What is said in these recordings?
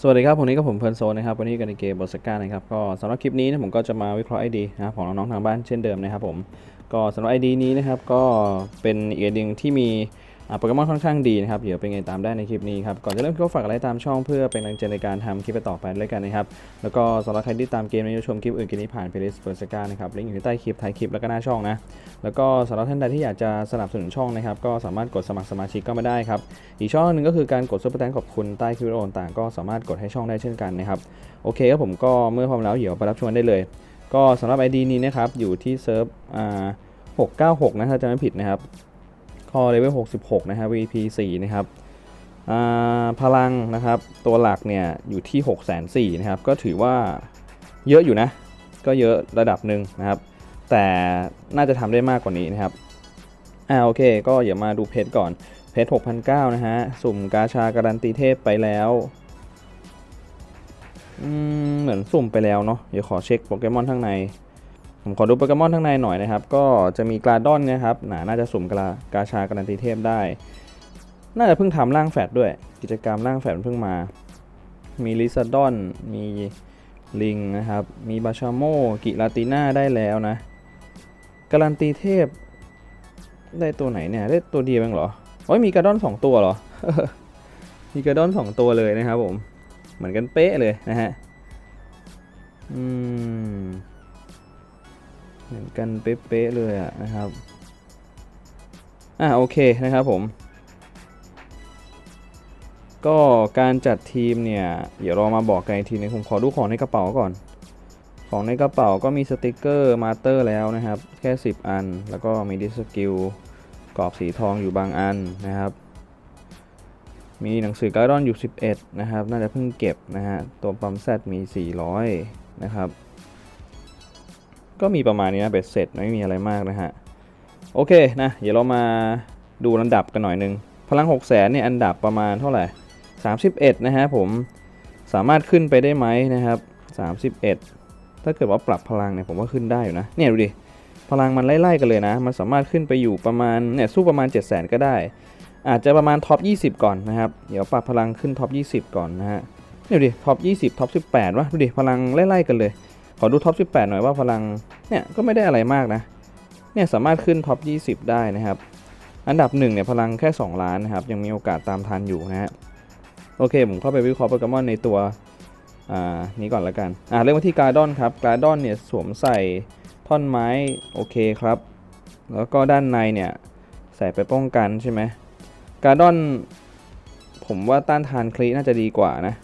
สวัสดีครับผมนี้ก็ผมเพิร์นโซนนะครับวันนี้กันในเกมบอสก้านะครับก็สำหรับคลิปนี้นะผมก็จะมาวิเคราะห์ไอดีนะครับของน้องๆทางบ้านเช่นเดิมนะครับผมก็สำหรับไอดีนี้นะครับก็เป็นอีกไอดีหนึ่งที่มี โปเกมอนค่อนข้างดีนะครับ เดี๋ยวเป็นไงตามได้ในคลิปนี้ครับ ก่อนจะเริ่มก็ฝากอะไรตามช่องเพื่อเป็นกำลังใจในการทำคลิปต่อไปด้วยกันนะครับ แล้วก็สำหรับใครที่ตามเกมในชมคลิปอื่นกันนี้ผ่านเพลย์ลิสต์เบอร์สก้านะครับลิงก์อยู่ที่ใต้คลิปท้ายคลิปแล้วก็หน้าช่องนะ แล้วก็สำหรับท่านใดที่อยากจะสนับสนุนช่องนะครับก็สามารถกดสมัครสมาชิกก็มาได้ครับ อีกช่องหนึ่งก็คือการกดซุปเปอร์แตงขอบคุณใต้คลิปโอต่างก็สามารถกดให้ช่องได้เช่นกันนะครับ โอเคครับผมก็เมื่อพร้อมแล้วเดี๋ยวไปรับชมได้เลย ก็สำหรับ ID นี้นะครับอยู่ที่เซิร์ฟอ่า696นะถ้าจะไม่ผิดนะครับ อเลเวล66 นะครับ VP 4นะครับพลังนะครับตัวหลักเนี่ยอยู่ที่ 6 4 0 0 0นะครับ ก็ถือว่าเยอะอยู่นะ ก็เยอะระดับหนึ่งนะครับ แต่น่าจะทำได้มากกว่านี้นะครับอ่าโอเค ก็อย่ามาดูเพจก่อนเพจ6,009นะฮะ สุ่มกาชาการันตีเทพไปแล้วเหมือนสุ่มไปแล้วเนาะเดี๋ยวขอเช็คโปเกมอนข้างใน ผมขอดูโปเกมอนข้างในหน่อยนะครับ ก็จะมีกราดอนนะครับน่าน่าจะสุ่มกากาชาการันตีเทพได้ น่าจะเพิ่งทำร่างแฟดด้วย กิจกรรมร่างแฟดเพิ่งมา มีลิซาดอน มีลิงนะครับ มีบาชาโมกิลาติน่าได้แล้วนะ การันตีเทพ ได้ตัวไหนเนี่ย ได้ตัวเดียวเองเหรอโอ้ยมีกระดอนสองตัวเหรอ มีกระดอนสองตัวเลยนะครับผม เหมือนกันเป๊ะเลยนะฮะ อืม มือนกันเป๊ะๆเลยอะนะครับอะโอเคนะครับผม ก็การจัดทีมเนี่ยเดี๋ยวเรามาบอกกันอีกทีนึงผมขอดูของในกระเป๋าก่อน ของในกระเป๋าก็มีสติกเกอร์มาสเตอร์แล้วนะครับ แค่ 10 อัน แล้วก็มีดิสกิลกรอบสีทองอยู่บางอันนะครับ มีหนังสือการ์ดอนอยู่ 11 นะครับ น่าจะเพิ่งเก็บนะฮะตัวปั๊มแซดมี 400 นะครับ ก็มีประมาณนี้นะเบ็ดเสร็จไม่มีอะไรมากนะฮะโอเคนะเดี๋ยวเรามาดูลำดับกันหน่อยหนึงพลัง6 0 0 0 0เนี่ยอันดับประมาณเท่าไหร่ 31 นะฮะผมสามารถขึ้นไปได้ไหมนะครับ31 ถ้าเกิดว่าปรับพลังเนี่ยผมว่าขึ้นได้อยู่นะเนี่ยดูดิพลังมันไล่ๆกันเลยนะ มันสามารถขึ้นไปอยู่ประมาณเนี่ยสู้ประมาณ 7 0 0 0 0 0ก็ได้ อาจจะประมาณท็อป 20 ก่อนนะครับ เดี๋ยวปรับพลังขึ้นท็อป 20 ก่อนนะฮะเนี่ยดูดิท็อป 20ท็อป 18วะดูดิพลังไล่ๆกันเลย ขอดูท็อป 18 หน่อยว่าพลัง เนี่ยก็ไม่ได้อะไรมากนะ เนี่ยสามารถขึ้นท็อป 20 ได้นะครับ อันดับ1เนี่ยพลังแค่ 2 ล้านนะครับ ยังมีโอกาสตามทันอยู่นะฮะ โอเค ผมเข้าไปวิเคราะห์โปเกมอนในตัวอ่านี้ก่อนละกัน อ่าเริ่มที่การ์ดอนครับ การ์ดอนเนี่ยสวมใส่ท่อนไม้โอเคครับ แล้วก็ด้านในเนี่ยใส่ไปป้องกันใช่ไหมการ์ดอนผมว่าต้านทานคลีน่าจะดีกว่านะ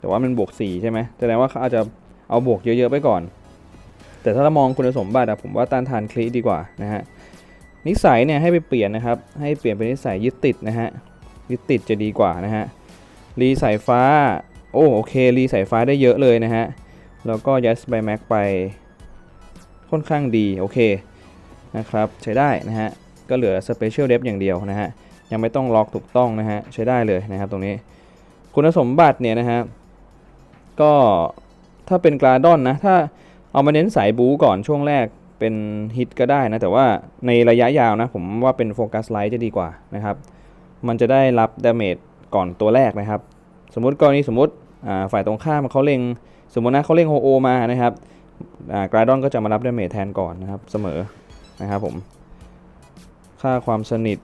แต่ว่ามันบวก4ใช่ไหมแสดงว่าเขาอาจจะเอาบวกเยอะๆไปก่อน แต่ถ้าเรามองคุณสมบัติอะผมว่าต้านทานคลีดีกว่านะฮะนิสัยเนี่ยให้ไปเปลี่ยนนะครับให้เปลี่ยนเป็นนิสัยยึดติดนะฮะยึดติดจะดีกว่านะฮะรีสายฟ้าโอ้โอเครีสายฟ้าได้เยอะเลยนะฮะแล้วก็ยัสไบแม็กไปค่อนข้างดีโอเคนะครับใช้ได้นะฮะก็เหลือสเปเชียลเดฟอย่างเดียวนะฮะยังไม่ต้องล็อกถูกต้องนะฮะใช้ได้เลยนะครับตรงนี้ คุณสมบัติเนี่ยนะฮะ ก็ถ้าเป็นกราดอนนะ ถ้าเอามาเน้นสายบูก่อนช่วงแรกเป็นฮิตก็ได้นะ แต่ว่าในระยะยาวนะ ผมว่าเป็นโฟกัสไลท์จะดีกว่านะครับ มันจะได้รับดาเมจก่อนตัวแรกนะครับ สมมุติกรณีสมมติฝ่ายตรงข้ามเขาเล็ง สมมตินะเขาเล็งโฮโอมานะครับกราดอนก็จะมารับดาเมจแทนก่อนนะครับ เสมอนะครับผม ค่าความสนิท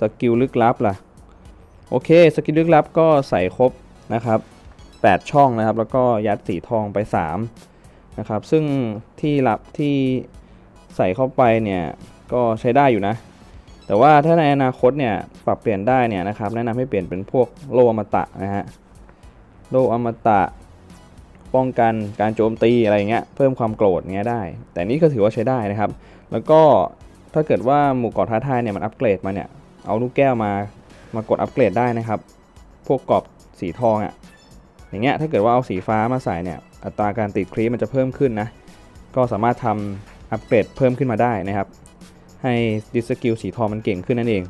สกิลลึกลับล่ะ โอเค สกิลลึกลับก็ใส่ครบนะครับ 8 ช่องนะครับ แล้วก็ยัดสีทองไป 3 นะครับ ซึ่งที่รับที่ใส่เข้าไปเนี่ยก็ใช้ได้อยู่นะ แต่ว่าถ้าในอนาคตเนี่ยปรับเปลี่ยนได้เนี่ยนะครับแนะนำให้เปลี่ยนเป็นพวกโลอมตะนะฮะโลอมตะป้องกันการโจมตีอะไรเงี้ยเพิ่มความโกรธเงี้ยได้ แต่นี่ก็ถือว่าใช้ได้นะครับ แล้วก็ถ้าเกิดว่าหมู่เกาะท้าทายเนี่ยมันอัปเกรดมาเนี่ยเอาลูกแก้วมามากดอัปเกรดได้นะครับ พวกกรอบสีทองอะ่ะ อย่างเงี้ยถ้าเกิดว่าเอาสีฟ้ามาใส่เนี่ยอัตราการติดครีปมันจะเพิ่มขึ้นนะก็สามารถทำอัปเกรดเพิ่มขึ้นมาได้นะครับ ให้ดิสกิลสีทองมันเก่งขึ้นนั่นเอง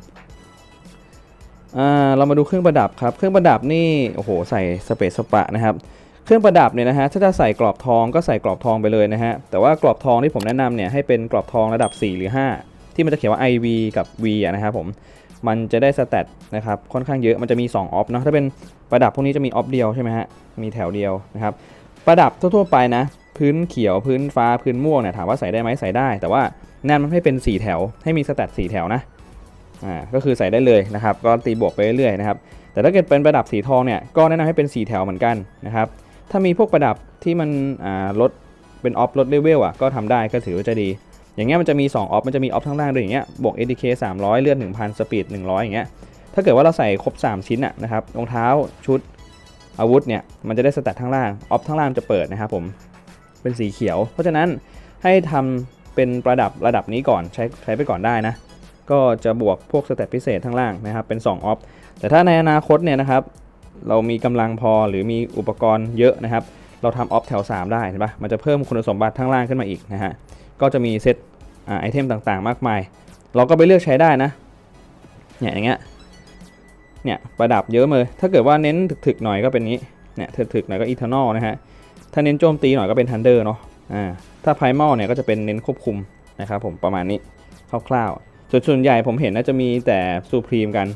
อ่าเรามาดูเครื่องประดับครับ เครื่องประดับนี่โอ้โหใส่สเปซสปะนะครับ เครื่องประดับเนี่ยนะฮะถ้าจะใส่กรอบทองก็ใส่กรอบทองไปเลยนะฮะแต่ว่ากรอบทองที่ผมแนะนำเนี่ยให้เป็นกรอบทองระดับ 4 หรือ 5 ที่มันจะเขียนว่า IV กับ V นะครับผม มันจะได้สเตตนะครับค่อนข้างเยอะมันจะมี2ออฟเนาะถ้าเป็นประดับพวกนี้จะมีออฟเดียวใช่ไหมฮะมีแถวเดียวนะครับประดับทั่วๆไปนะ พื้นเขียวพื้นฟ้าพื้นม่วงเนี่ยถามว่าใส่ได้ไหมใส่ได้ แต่ว่าแนนมันให้เป็น 4 แถว ให้มีสเตต4แถวนะอ่าก็คือใส่ได้เลยนะครับ ก็ตีบวกไปเรื่อยๆนะครับแต่ถ้าเกิดเป็นประดับสีทองเนี่ยก็แนะนำให้เป็น 4 แถวเหมือนกันนะครับถ้ามีพวกประดับที่มันอ่าลดเป็นออฟลดเลเวลอะก็ทำได้ก็ถือว่าจะดี อย่างเงี้ยมันจะมี2ออฟมันจะมีออฟทั้งล่างด้วยอย่างเงี้ยบวก ADK 300 เลือด1,000 สปีด 100 อย่างเงี้ยถ้าเกิดว่าเราใส่ครบ 3 ชิ้นอะนะครับรองเท้าชุดอาวุธเนี่ยมันจะได้สแตททั้งล่างออฟทั้งล่างจะเปิดนะครับผมเป็นสีเขียว เพราะฉะนั้นให้ทำเป็นประดับระดับนี้ก่อนใช้ใช้ไปก่อนได้นะก็จะบวกพวกสเตตพิเศษทั้งล่างนะครับเป็น2ออฟแต่ถ้าในอนาคตเนี่ยนะครับเรามีกำลังพอหรือมีอุปกรณ์เยอะนะครับ เราทำออฟแถว 3 ได้เห็นปะมันจะเพิ่มคุณสมบัติทั้งล่างขึ้นมาอีกนะฮะก็จะมีเซต ไอเทมต่างๆ มากมาย เราก็ไปเลือกใช้ได้นะเนี่ยอย่างเงี้ยเนี่ยประดับเยอะเลย ถ้าเกิดว่าเน้นถึกๆหน่อยก็เป็นนี้เนี่ยถึกๆหน่อยก็อีเทอร์นอลนะฮะถ้าเน้นโจมตีหน่อยก็เป็นทันเดอร์เนาะอ่าถ้าไพมอลเนี่ยก็จะเป็นเน้นควบคุมนะครับผมประมาณนี้คร่าวๆส่วนส่วนใหญ่ผมเห็นน่าจะมีแต่ซูพรีมกัน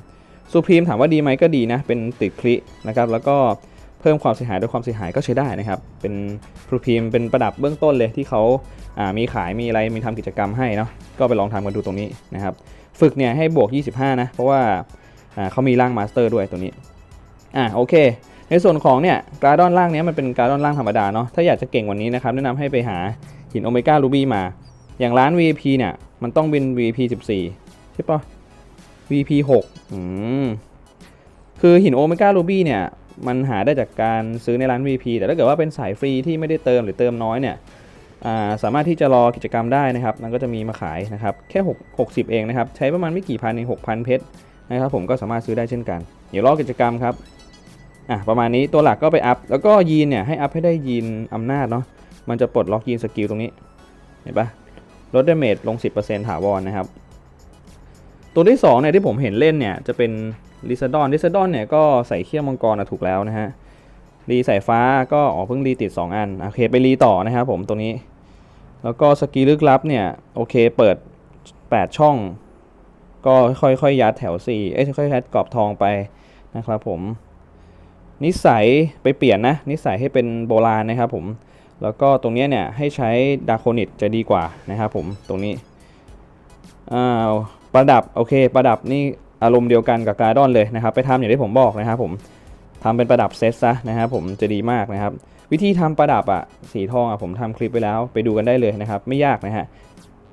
ซูพรีมถามว่าดีไหมก็ดีนะ เป็นติดคลินะครับแล้วก็ เพิ่มความเสียหายด้วยความเสียหายก็ใช้ได้นะครับ เป็นซูพรีมเป็นประดับเบื้องต้นเลยที่เขาอ่ามีขายมีอะไรมีทำกิจกรรมให้เนาะก็ไปลองทำกันดูตรงนี้นะครับ ฝึกเนี่ยให้บวก 25 นะ เพราะว่าอ่าเขามีร่างมาสเตอร์ด้วยตัวนี้อ่าโอเค ในส่วนของเนี่ยการ์ดอนล่างเนี้ยมันเป็นการ์ดอนล่างธรรมดาเนาะถ้าอยากจะเก่งกวันนี้นะครับแนะนำให้ไปหาหินโอเมก้ารูบี้มา อย่างร้าน VP เนี่ยมันต้องเป็น VP 14 ใช่ปะ VP 6อืมคือหินโอเมก้ารูบี้เนี่ย มันหาได้จากการซื้อในร้าน VP แต่ถ้าเกิดว่าเป็นสายฟรีที่ไม่ได้เติมหรือเติมน้อยเนี่ยาสามารถที่จะรอกิจกรรมได้นะครับ มันก็จะมีมาขายนะครับ แค่ 6 60 เองนะครับ ใช้ประมาณไม่กี่พันเอง6,000 เพชรนะครับ ผมก็สามารถซื้อได้เช่นกัน เดี๋ยวรอกิจกรรมครับ อะ ประมาณนี้ ตัวหลักก็ไปอัพ แล้วก็ยีนเนี่ย ให้อัพให้ได้ยีนอำนาจเนาะ มันจะปลดล็อกยีนสกิลตรงนี้ เห็นปะลดดเมจลง 10%ถาวรนะครับ ตัวที่2เนี่ยที่ผมเห็นเล่นเนี่ยจะเป็น ลิซาดอนลิซาดอนเนี่ยก็ใส่เขี้ยวมังกรนะถูกแล้วนะฮะรีสายฟ้าก็อ๋อเพิ่งรีติด 2 อันโอเคไปรีต่อนะครับผมตัวนี้ แล้วก็สกีลึกลับเนี่ยโอเคเปิด 8 ช่อง ก็ค่อยๆยยัดแถว4เอ้ยค่อยๆยัดกรอบทองไปนะครับผมนิสัยไปเปลี่ยนนะนิสัยให้เป็นโบราณนะครับผมแล้วก็ตรงนี้เนี่ยให้ใช้ดาโคนิตจะดีกว่านะครับผมตรงนี้อ้าวประดับโอเค ประดับนี่ อารมณ์เดียวกันกับการ์ดอนเลยนะครับไปทำอย่างที่ผมบอกนะครับผมทำเป็นประดับเซตซะนะครับผมจะดีมากนะครับวิธีทำประดับอะสีทองอะผมทำคลิปไปแล้ว ไปดูกันได้เลยนะครับไม่ยากนะฮะ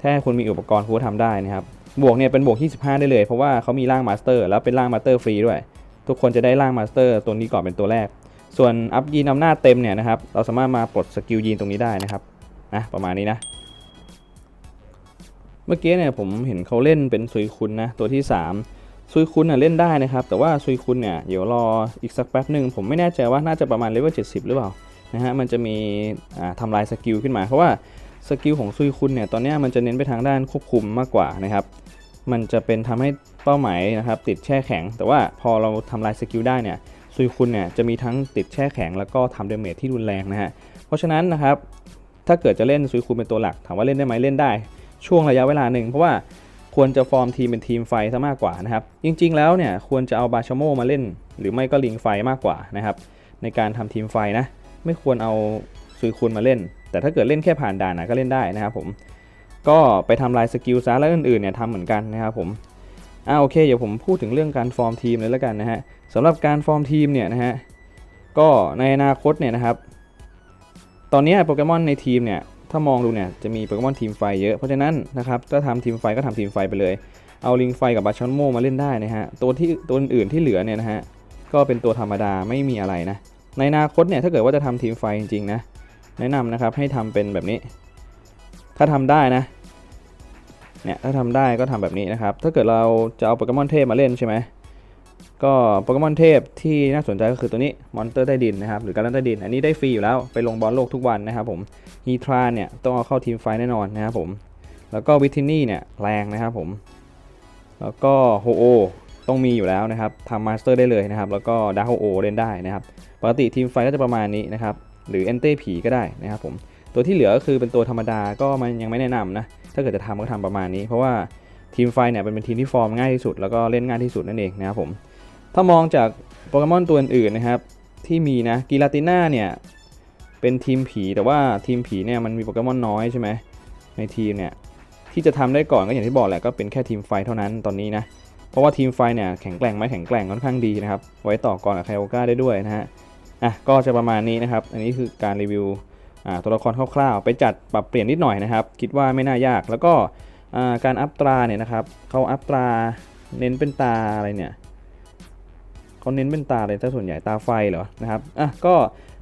ถ้าคุณมีอุปกรณ์คุณก็ทำได้นะครับบวกเนี่ยเป็นบวก 25 ได้เลย เพราะว่าเขามีร่างมาสเตอร์แล้วเป็นร่างมาสเตอร์ฟรีด้วย ทุกคนจะได้ร่างมาสเตอร์ตัวนี้ก่อนเป็นตัวแรก ส่วนอัพยีนอำนาจเต็มเนี่ยนะครับเราสามารถมาปลดสกิลยีนตรงนี้ได้นะครับนะประมาณนี้นะเมื่อกี้เนี่ยผมเห็นเขาเล่นเป็นซุยคุณนะตัวที่ 3 ซุยคุณน่ะเล่นได้นะครับ แต่ว่าซุยคุณเนี่ยเดี๋ยวรออีกสักแป๊บหนึ่งผมไม่แน่ใจว่าน่าจะประมาณเลเวล70 หรือเปล่านะฮะมันจะมีอ่าทำลายสกิลขึ้นมา เพราะว่าสกิลของซุยคุณเนี่ยตอนนี้มันจะเน้นไปทางด้านควบคุมมากกว่านะครับมันจะเป็นทำให้เป้าหมายนะครับติดแช่แข็ง แต่ว่าพอเราทำลายสกิลได้เนี่ยซุยคุณเนี่ยจะมีทั้งติดแช่แข็ง แล้วก็ทำเดเมจที่รุนแรงนะฮะเพราะฉะนั้นนะครับถ้าเกิดจะเล่นซุยคุณเป็นตัวหลัก ถามว่าเล่นได้ไหมเล่นได้ ช่วงระยะเวลาหนึ่งเพราะว่า ควรจะฟอร์มทีมเป็นทีมไฟซะมากกว่านะครับ จริง ๆ แล้วเนี่ยควรจะเอาบาชโมมาเล่น หรือไม่ก็ลิงไฟมากกว่านะครับ ในการทำทีมไฟนะ ไม่ควรเอาซุยคุณมาเล่น แต่ถ้าเกิดเล่นแค่ผ่านด่านนะก็เล่นได้นะครับผม ก็ไปทำลายสกิลซะแล้วอื่นๆเนี่ยทำเหมือนกันนะครับผมอ่าโอเคเดี๋ยวผมพูดถึงเรื่องการฟอร์มทีมเลยแล้วกันนะฮะสำหรับการฟอร์มทีมเนี่ยนะฮะก็ในอนาคตเนี่ยนะครับ ตอนนี้โปเกมอนในทีมเนี่ย ถ้ามองดูเนี่ยจะมีโปเกมอนทีมไฟเยอะ เพราะฉะนั้นนะครับถ้าทำทีมไฟก็ทำทีมไฟไปเลย เอาลิงไฟกับบาชอนโมมาเล่นได้นะฮะ ตัวที่ตัวอื่นที่เหลือเนี่ยนะฮะ ก็เป็นตัวธรรมดาไม่มีอะไรนะ ในอนาคตเนี่ยถ้าเกิดว่าจะทำทีมไฟจริงๆนะ แนะนำนะครับให้ทำเป็นแบบนี้ ถ้าทำได้นะ เนี่ยถ้าทำได้ก็ทำแบบนี้นะครับ ถ้าเกิดเราจะเอาโปเกมอนเทพมาเล่นใช่ไหม ก็โปเกมอนเทพที่น่าสนใจก็คือตัวนี้มอนเตอร์ใต้ดินนะครับหรือการเล่นใต้ดิน อันนี้ได้ฟรีอยู่แล้วไปลงบอลโลกทุกวันนะครับผมฮีทราเนี่ยต้องเอาเข้าทีมไฟแน่นอนนะครับผมแล้วก็วิทินี่เนี่ยแรงนะครับผมแล้วก็โฮโอต้องมีอยู่แล้วนะครับทำมาสเตอร์ได้เลยนะครับแล้วก็ดาโฮโอเล่นได้นะครับปกติทีมไฟก็จะประมาณนี้นะครับหรือเอนเต้ผีก็ได้นะครับผมตัวที่เหลือก็คือเป็นตัวธรรมดาก็มันยังไม่แนะนำนะถ้าเกิดจะทำก็ทำประมาณนี้ เพราะว่าทีมไฟเนี่ยเป็นทีมที่ฟอร์มง่ายที่สุด แล้วก็เล่นง่ายที่สุดนั่นเองนะครับผม ถ้ามองจากโปเกมอนตัวอื่นๆนะครับ ที่มีนะกีลาติน่าเนี่ยเป็นทีมผีแต่ว่าทีมผีเนี่ยมันมีโปเกมอนน้อยใช่ไหมในทีมเนี่ยที่จะทำได้ก่อนก็อย่างที่บอกแหละก็เป็นแค่ทีมไฟเท่านั้นตอนนี้นะเพราะว่าทีมไฟเนี่ยแข็งแกร่งไหมแข็งแกร่งค่อนข้างดีนะครับ ไว้ต่อกรกับไคโอก้าได้ด้วยนะฮะอะก็จะประมาณนี้นะครับ อันนี้คือการรีวิวอ่าตัวละครคร่าวๆ ไปจัดปรับเปลี่ยนนิดหน่อยนะครับ คิดว่าไม่น่ายากแล้วก็อ่าการอัพตราเนี่ยนะครับเขาอัพตราเน้นเป็นตาอะไรเนี่ย เขาเน้นเป็นตาอะไรถ้าส่วนใหญ่ตาไฟเหรอนะครับอะก็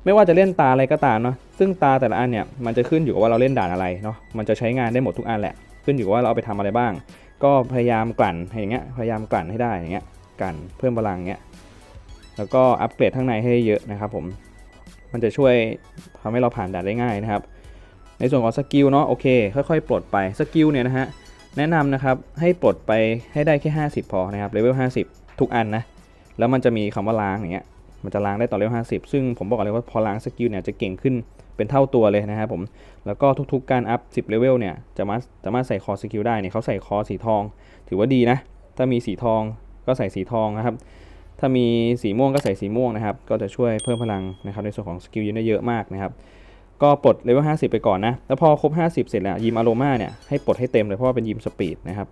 ไม่ว่าจะเล่นตาอะไรก็ตามเนาะซึ่งตาแต่ละอันเนี่ยมันจะขึ้นอยู่กับว่าเราเล่นด่านอะไรเนาะมันจะใช้งานได้หมดทุกอันแหละ ขึ้นอยู่ว่าเราเอาไปทำอะไรบ้าง ก็พยายามกลั่นอย่างเงี้ยพยายามกลั่นให้ได้อย่างเงี้ยกลั่นเพิ่มพลังเงี้ยแล้วก็อัปเกรดข้างในให้เยอะนะครับผมมันจะช่วยทำให้เราผ่านด่านได้ง่ายนะครับ ในส่วนของสกิลเนาะโอเคค่อยๆ ปลดไปสกิลเนี่ยนะฮะแนะนำนะครับให้ปลดไปให้ได้แค่ 50 พอนะครับเลเวล50 ทุกอันนะ แล้วมันจะมีคำว่าล้างอย่างเงี้ยมันจะล้างได้ต่อเลเวล50 ซึ่งผมบอกเลยว่าพอล้างสกิลเนี่ยจะเก่งขึ้นเป็นเท่าตัวเลยนะครับผมแล้วก็ทุกๆการอัพ 10เลเวลเนี่ยจะมาสามารถใส่คอสกิลได้เนี่ยเขาใส่คอสีทอง ถือว่าดีนะ ถ้ามีสีทองก็ใส่สีทองนะครับถ้ามีสีม่วงก็ใส่สีม่วงนะครับ ก็จะช่วยเพิ่มพลังนะครับในส่วนของสกิลยิมได้เยอะมากนะครับ ก็ปลดเลเวล50 ไปก่อนนะ แล้วพอครบ 50 เสร็จแล้วยิมอารมาเนี่ยให้ปลดให้เต็มเลยเพราะว่าเป็นยิมสปีดนะครับ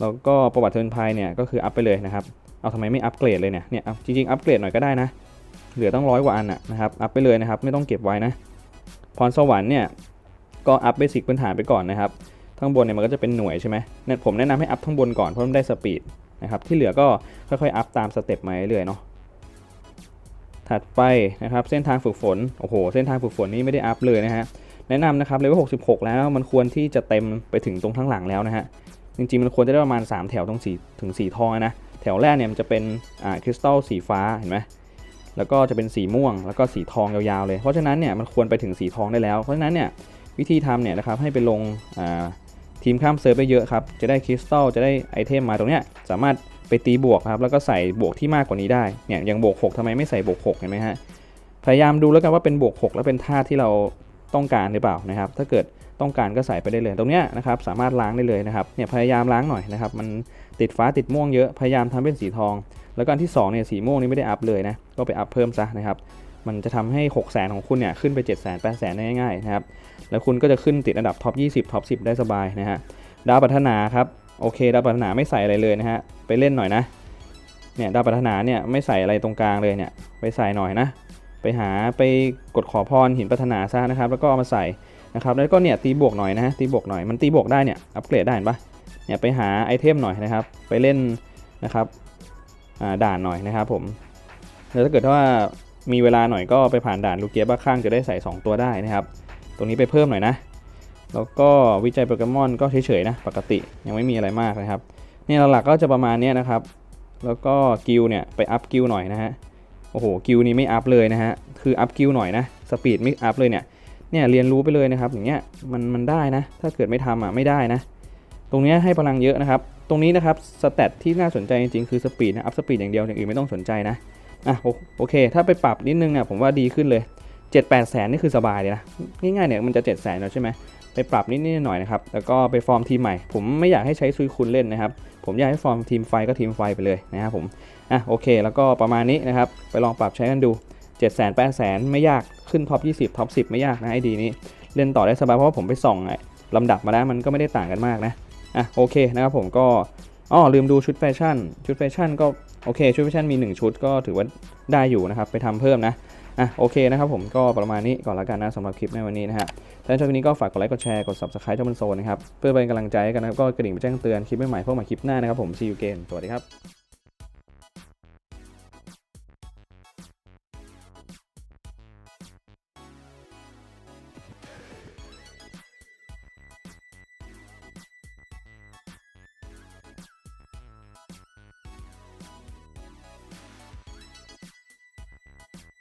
แล้วก็ประวัติเทินพายเนี่ยก็คืออัพไปเลยนะครับ เอาทำไมไม่อัพเกรดเลยเนี่ยเนี่ยจริงๆอัพเกรดหน่อยก็ได้นะ เหลือต้องร้อยกว่าอันนะนะครับอัพไปเลยนะครับ ไม่ต้องเก็บไว้นะพรสวรรค์เนี่ยก็อัพเบสิกพื้นฐานไปก่อนนะครับข้างบนเนี่ยมันก็จะเป็นหน่วยใช่ไหมเนี่ยผมแนะนำให้อัพข้างบนก่อนเพราะมันได้สปีดนะครับที่เหลือก็ค่อยๆอัพตามสเต็ปมาเรื่อยๆเนาะถัดไปนะครับเส้นทางฝึกฝนโอ้โหเส้นทางฝึกฝนนี่ไม่ได้อัพเลยนะฮะแนะนำนะครับเลเวล66 แล้วมันควรที่จะเต็มไปถึงตรงข้างหลังแล้วนะฮะจริงๆมันควรจะได้ประมาณ 3 แถวตรงสีถึงสีทองนะ แถวแรกเนี่ยมันจะเป็นอ่าคริสตัลสีฟ้าเห็นไหมแล้วก็จะเป็นสีม่วง แล้วก็สีทองยาวๆเลย เพราะฉะนั้นเนี่ยมันควรไปถึงสีทองได้แล้ว เพราะฉะนั้นเนี่ยวิธีทำเนี่ยนะครับให้ไปลงอ่าทีมข้ามเซิร์ฟไปเยอะครับ จะได้คริสตัลจะได้ไอเทมมาตรงเนี้ยสามารถไปตีบวกครับแล้วก็ใส่บวกที่มากกว่านี้ได้เนี่ยอย่างบวก 6ทำไมไม่ใส่บวก 6 เห็นไหมฮะพยายามดูแล้วกันว่าเป็นบวก 6 แล้วเป็นท่าที่เราต้องการหรือเปล่านะครับ ถ้าเกิด ต้องการก็ใส่ไปได้เลย ตรงเนี้ยนะครับสามารถล้างได้เลยนะครับเนี่ยพยายามล้างหน่อยนะครับมันติดฟ้าติดม่วงเยอะพยายามทำเป็นสีทอง แล้วก็อันที่2เนี่ยสีม่วงนี่ไม่ได้อัพเลยนะก็ไปอัพเพิ่มซะนะครับมันจะทำให้6 0 0 0 0 0ของคุณเนี่ยขึ้นไป 7 0 0 0 0 8 0 0 0 0ได้ง่ายๆนะครับแล้วคุณก็จะขึ้นติดอันดับท็อป20ท็อป10 ได้สบายนะฮะดาวปัฒนาครับโอเคดาวปัฒนาไม่ใส่อะไรเลยนะฮะไปเล่นหน่อยนะเนี่ยดาวปัฒนาเนี่ยไม่ใส่อะไรตรงกลางเลยเนี่ยไปใส่หน่อยนะไปหาไปกดขอพรหินปัฒนาซะนะครับ แล้วก็เอามาใส่ นะครับแล้วก็เนี่ยตีบวกหน่อยนะฮะตีบวกหน่อยมันตีบวกได้เนี่ยอัปเกรดได้เห็นปะเนี่ยไปหาไอเทมหน่อยนะครับไปเล่นนะครับด่านหน่อยนะครับผมแล้วถ้าเกิดว่ามีเวลาหน่อยก็ไปผ่านด่านลูเกียบ้าข้างจะได้ใส่ 2 ตัวได้นะครับ ตรงนี้ไปเพิ่มหน่อยนะ แล้วก็วิจัยโปเกมอนก็เฉยๆนะปกติยังไม่มีอะไรมากนะครับเนี่ยหลักๆก็จะประมาณนี้นะครับ แล้วก็กิลเนี่ยไปอัพกิลหน่อยนะฮะโอ้โหกิลนี้ไม่อัพเลยนะฮะคืออัพกิลหน่อยนะสปีดไม่อัพเลยเนี่ย เนี่ยเรียนรู้ไปเลยนะครับอย่างเงี้ยมันมันได้นะ ถ้าเกิดไม่ทำอะไม่ได้นะ ตรงเนี้ยให้พลังเยอะนะครับ ตรงนี้นะครับสเตตที่น่าสนใจจริงๆคือสปีดนะอัพสปีดอย่างเดียวอย่างอื่นไม่ต้องสนใจนะอะโอโอเค ถ้าไปปรับนิดนึงอะผมว่าดีขึ้นเลย7 8แสนนี่คือสบายเลยนะง่ายๆเนี่ยมันจะ 7 0 0แสนแล้วใช่ไหมไปปรับนิดๆหน่อยนะครับแล้วก็ไปฟอร์มทีมใหม่ ผมไม่อยากให้ใช้ซุยคุณเล่นนะครับ ผมอยากให้ฟอร์มทีมไฟก็ทีมไฟไปเลยนะครับผมอะโอเค แล้วก็ประมาณนี้นะครับ ไปลองปรับใช้กันดู 7 0 0 0 0 8 0 0 0 ไม่ยากขึ้นท็อป 20ท็อป 10 ไม่ยากนะไอดีนี้ เล่นต่อได้สบายเพราะว่าผมไปส่องลำดับมาแล้วมันก็ไม่ได้ต่างกันมากนะอะโอเคนะครับผมก็อ๋อลืมดูชุดแฟชั่น ชุดแฟชั่นก็โอเคชุดแฟชั่นมี 1 ชุดก็ถือว่าได้อยู่นะครับไปทำเพิ่มนะอะโอเคนะครับผมก็ประมาณนี้ก่อนละกันนะสำหรับคลิปในวันนี้นะฮะถ้าชอบคลิปนี้ก็ฝากกดไลค์กดแชร์กด subscribe ช่องมันโซนนะครับเพื่อเป็นกำลังใจกันนะครับก็กระดิ่งไปแจ้งเตือนคลิปใหม่ๆพวกใหม่คลิปหน้านะครับผม see you again สวัสดีครับ